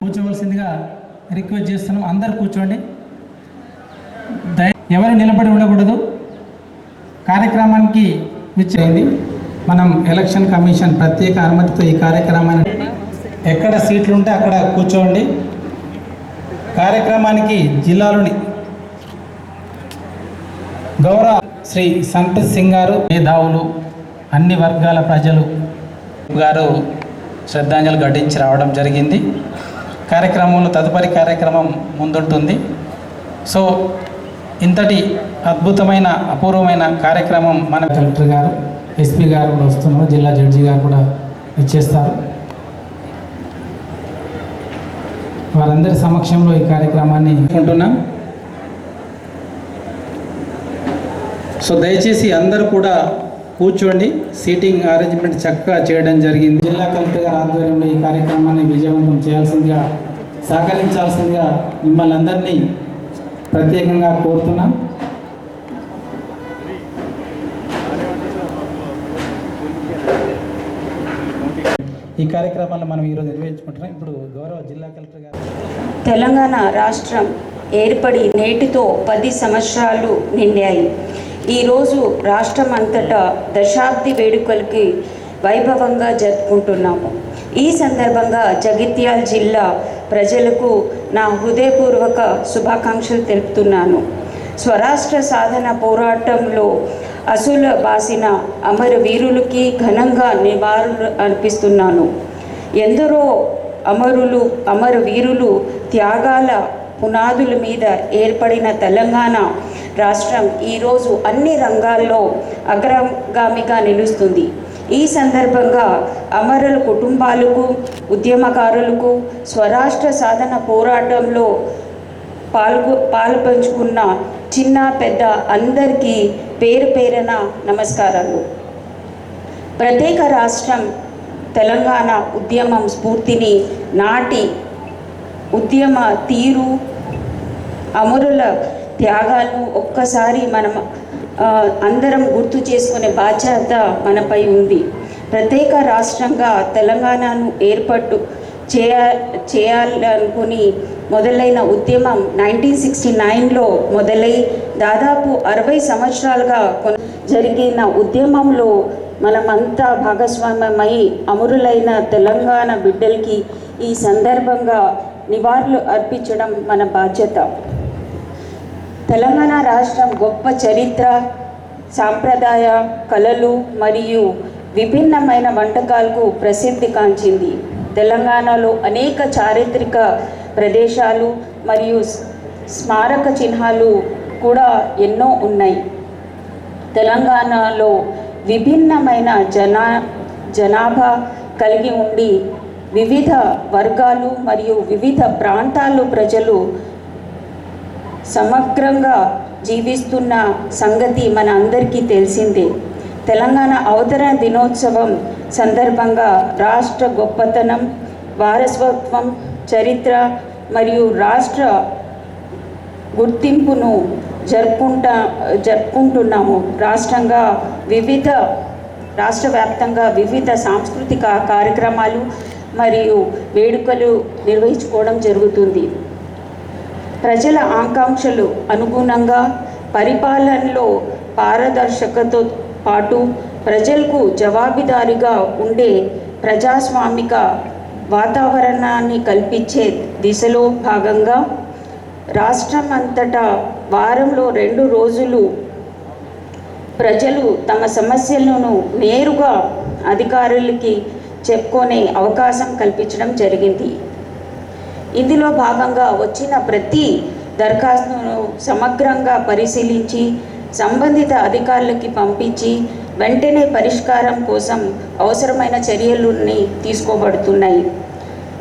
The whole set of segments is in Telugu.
కూర్చోవలసిందిగా రిక్వెస్ట్ చేస్తున్నాం. అందరు కూర్చోండి. ఎవరు నిలబడి ఉండకూడదు. కార్యక్రమానికి విచ్చేయండి. మనం ఎలక్షన్ కమిషన్ ప్రత్యేక అనుమతితో ఈ కార్యక్రమాన్ని ఎక్కడ సీట్లు ఉంటే అక్కడ కూర్చోండి. కార్యక్రమానికి జిల్లాలోని గౌరవ శ్రీ సంతోష్ సింగ్ గారు మేధావులు అన్ని వర్గాల ప్రజలు గారు శ్రద్ధాంజలి ఘటించి రావడం జరిగింది. కార్యక్రమంలో తదుపరి కార్యక్రమం ముందుంటుంది. సో ఇంతటి అద్భుతమైన అపూర్వమైన కార్యక్రమం మన కలెక్టర్ గారు ఎస్పీ గారు కూడా వస్తున్నారు. జిల్లా జడ్జి గారు కూడా ఇచ్చేస్తారు వారందరి సమక్షంలో ఈ కార్యక్రమాన్ని అనుకుంటున్నాం సో దయచేసి అందరూ కూడా కూర్చోండి. సీటింగ్ అరేంజ్మెంట్ చక్కగా చేయడం జరిగింది. జిల్లా కలెక్టర్ గారి ఆధ్వర్యంలో ఈ కార్యక్రమాన్ని విజయవంతం చేయాల్సిందిగా సహకరించాల్సిందిగా మిమ్మల్ని అందరినీ ప్రత్యేకంగా కోరుతున్నాం. ఈ కార్యక్రమాన్ని మనం ఈరోజు నిర్వహించుకుంటున్నాం. ఇప్పుడు గౌరవ జిల్లా కలెక్టర్ గారు. తెలంగాణ రాష్ట్రం ఏర్పడి నేటితో పది సంవత్సరాలు నిండాయి. ఈరోజు రాష్ట్రం అంతటా దశాబ్ది వేడుకలకి వైభవంగా జరుపుకుంటున్నాము. ఈ సందర్భంగా జగిత్యాల జిల్లా ప్రజలకు నా హృదయపూర్వక శుభాకాంక్షలు తెలుపుతున్నాను. స్వరాష్ట్ర సాధన పోరాటంలో అసుల బాసిన అమర వీరులకి ఘనంగా నివారణ అర్పిస్తున్నాను. ఎందరో అమరులు అమర వీరులు త్యాగాల పునాదుల మీద ఏర్పడిన తెలంగాణ రాష్ట్రం ఈరోజు అన్ని రంగాల్లో అగ్రగామిగా నిలుస్తుంది. ఈ సందర్భంగా అమరుల కుటుంబాలకు ఉద్యమకారులకు స్వరాష్ట్ర సాధన పోరాటంలో పాల్గొ పాల్పంచుకున్న చిన్న పెద్ద అందరికీ పేరు పేరున నమస్కారాలు. ప్రత్యేక రాష్ట్రం తెలంగాణ ఉద్యమం స్ఫూర్తిని నాటి ఉద్యమ తీరు అమరుల త్యాగాలను ఒక్కసారి మనం అందరం గుర్తు చేసుకునే బాధ్యత మనపై ఉంది. ప్రత్యేక రాష్ట్రంగా తెలంగాణను ఏర్పాటు చేయ చేయాలనుకుని మొదలైన ఉద్యమం నైన్టీన్ సిక్స్టీ నైన్లో మొదలై దాదాపు అరవై సంవత్సరాలుగా జరిగిన ఉద్యమంలో మనమంతా భాగస్వామ్యమై అమరులైన తెలంగాణ బిడ్డలకి ఈ సందర్భంగా నివాళులు అర్పించడం మన బాధ్యత. తెలంగాణ రాష్ట్రం గొప్ప చరిత్ర సాంప్రదాయ కళలు మరియు విభిన్నమైన వంటకాలకు ప్రసిద్ధి కాంచింది. తెలంగాణలో అనేక చారిత్రక ప్రదేశాలు మరియు స్మారక చిహ్నాలు కూడా ఎన్నో ఉన్నాయి. తెలంగాణలో విభిన్నమైన జనా జనాభా కలిగి ఉండి వివిధ వర్గాలు మరియు వివిధ ప్రాంతాలు ప్రజలు సమగ్రంగా జీవిస్తున్న సంగతి మన అందరికీ తెలిసిందే. తెలంగాణ అవతరణ దినోత్సవం సందర్భంగా రాష్ట్ర గొప్పతనం వారసత్వం చరిత్ర మరియు రాష్ట్ర గుర్తింపును జరుపుకుంటా జరుపుకుంటున్నాము. రాష్ట్రంగా వివిధ రాష్ట్ర వ్యాప్తంగా వివిధ సాంస్కృతిక కార్యక్రమాలు మరియు వేడుకలు నిర్వహించుకోవడం జరుగుతుంది. ప్రజల ఆకాంక్షలు అనుగుణంగా పరిపాలనలో పారదర్శకతో పాటు ప్రజలకు జవాబుదారీగా ఉండే ప్రజాస్వామిక వాతావరణాన్ని కల్పించే దిశలో భాగంగా రాష్ట్రం అంతటా వారంలో రెండు రోజులు ప్రజలు తమ సమస్యలను నేరుగా అధికారులకి చెప్పుకునే అవకాశం కల్పించడం జరిగింది. ఇందులో భాగంగా వచ్చిన ప్రతి దరఖాస్తును సమగ్రంగా పరిశీలించి సంబంధిత అధికారులకి పంపించి వెంటనే పరిష్కారం కోసం అవసరమైన చర్యలని తీసుకోబడుతున్నాయి.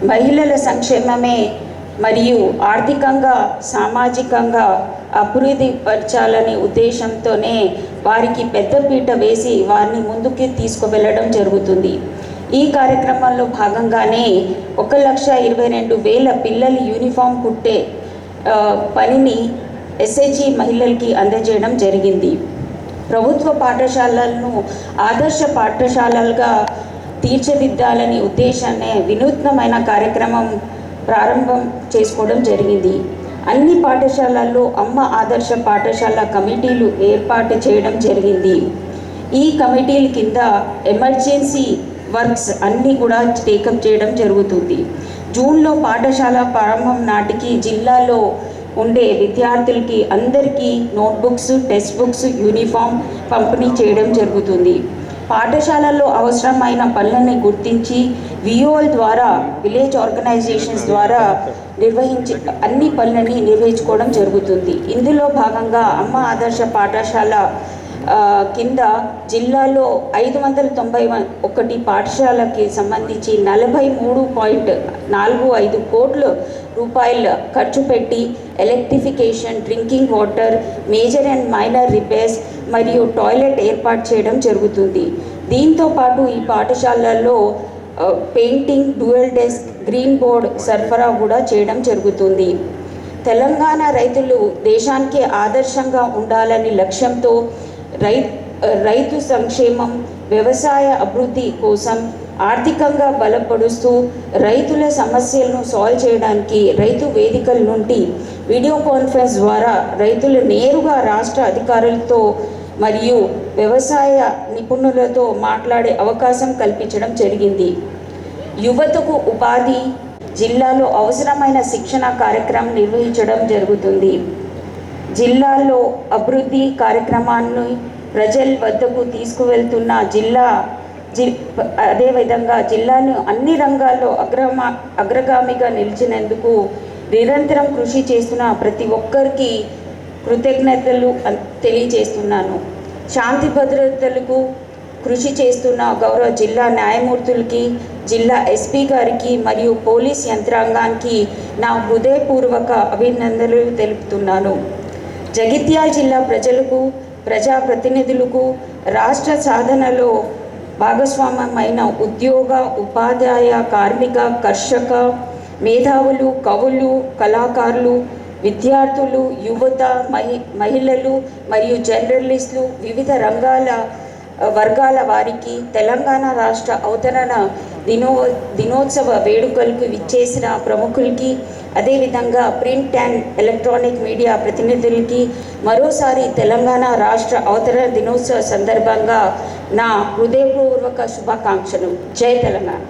మహిళల సంక్షేమమే మరియు ఆర్థికంగా సామాజికంగా అభివృద్ధి పరచాలనే ఉద్దేశంతోనే వారికి పెద్దపీట వేసి వారిని ముందుకు తీసుకువెళ్ళడం జరుగుతుంది. ఈ కార్యక్రమంలో భాగంగానే ఒక లక్ష ఇరవై రెండు వేల పిల్లల యూనిఫామ్ కుట్టే పనిని ఎస్ఐజి మహిళలకి అందజేయడం జరిగింది. ప్రభుత్వ పాఠశాలలను ఆదర్శ పాఠశాలలుగా తీర్చిదిద్దాలనే ఉద్దేశాన్ని వినూత్నమైన కార్యక్రమం ప్రారంభం చేసుకోవడం జరిగింది. అన్ని పాఠశాలల్లో అమ్మ ఆదర్శ పాఠశాల కమిటీలు ఏర్పాటు చేయడం జరిగింది. ఈ కమిటీల కింద ఎమర్జెన్సీ వర్క్స్ అన్నీ కూడా టేకప్ చేయడం జరుగుతుంది. జూన్లో పాఠశాల ప్రారంభం నాటికి జిల్లాలో ఉండే విద్యార్థులకి అందరికీ నోట్బుక్స్ టెక్స్ట్ బుక్స్ యూనిఫామ్ పంపిణీ చేయడం జరుగుతుంది. పాఠశాలల్లో అవసరమైన పనులని గుర్తించి విఓల్ ద్వారా విలేజ్ ఆర్గనైజేషన్స్ ద్వారా నిర్వహించి అన్ని పనులని నిర్వహించుకోవడం జరుగుతుంది. ఇందులో భాగంగా అమ్మ ఆదర్శ పాఠశాల కింద జిల్లాలో ఐదు వందల తొంభై ఒకటి పాఠశాలకి సంబంధించి నలభై మూడు పాయింట్ నాలుగు ఐదు కోట్ల రూపాయలు ఖర్చు పెట్టి electrification drinking water major and minor repairs మరియు టాయిలెట్ ఏర్పాటు చేయడం జరుగుతుంది. దీంతో పాటు ఈ పాఠశాలల్లో painting dual desk green board సరఫరా కూడా చేయడం జరుగుతుంది. తెలంగాణ రైతులు దేశానికి ఆదర్శంగా ఉండాలని లక్ష్యంతో రై రైతు సంక్షేమం వ్యవసాయ అభివృద్ధి కోసం ఆర్థికంగా బలపరుస్తూ రైతుల సమస్యలను సాల్వ్ చేయడానికి రైతు వేదికల నుండి వీడియో కాన్ఫరెన్స్ ద్వారా రైతులు నేరుగా రాష్ట్ర అధికారులతో మరియు వ్యవసాయ నిపుణులతో మాట్లాడే అవకాశం కల్పించడం జరిగింది. యువతకు ఉపాధి జిల్లాలో అవసరమైన శిక్షణ కార్యక్రమం నిర్వహించడం జరుగుతుంది. జిల్లాలో అభివృద్ధి కార్యక్రమాన్ని ప్రజల వద్దకు తీసుకువెళ్తున్న జిల్లా జి అదేవిధంగా జిల్లాను అన్ని రంగాల్లో అగ్రమా అగ్రగామిగా నిలిచినందుకు నిరంతరం కృషి చేస్తున్న ప్రతి ఒక్కరికి కృతజ్ఞతలు తెలియజేస్తున్నాను. శాంతి భద్రతలకు కృషి చేస్తున్న గౌరవ జిల్లా న్యాయమూర్తులకి జిల్లా ఎస్పీ గారికి మరియు పోలీస్ యంత్రాంగానికి నా హృదయపూర్వక అభినందనలు తెలుపుతున్నాను. జగిత్యాల జిల్లా ప్రజలకు ప్రజాప్రతినిధులకు రాష్ట్ర సాధనలో భాగస్వామ్యమైన ఉద్యోగ ఉపాధ్యాయ కార్మిక కర్షక మేధావులు కవులు కళాకారులు విద్యార్థులు యువత మహి మహిళలు మరియు జర్నలిస్టులు వివిధ రంగాల వర్గాల వారికి తెలంగాణ రాష్ట్ర అవతరణ దినో దినోత్సవ వేడుకలకు విచ్చేసిన ప్రముఖులకి అదేవిధంగా ప్రింట్ అండ్ ఎలక్ట్రానిక్ మీడియా ప్రతినిధులకి మరోసారి తెలంగాణ రాష్ట్ర అవతరణ దినోత్సవ సందర్భంగా నా హృదయపూర్వక శుభాకాంక్షలు. జై తెలంగాణ.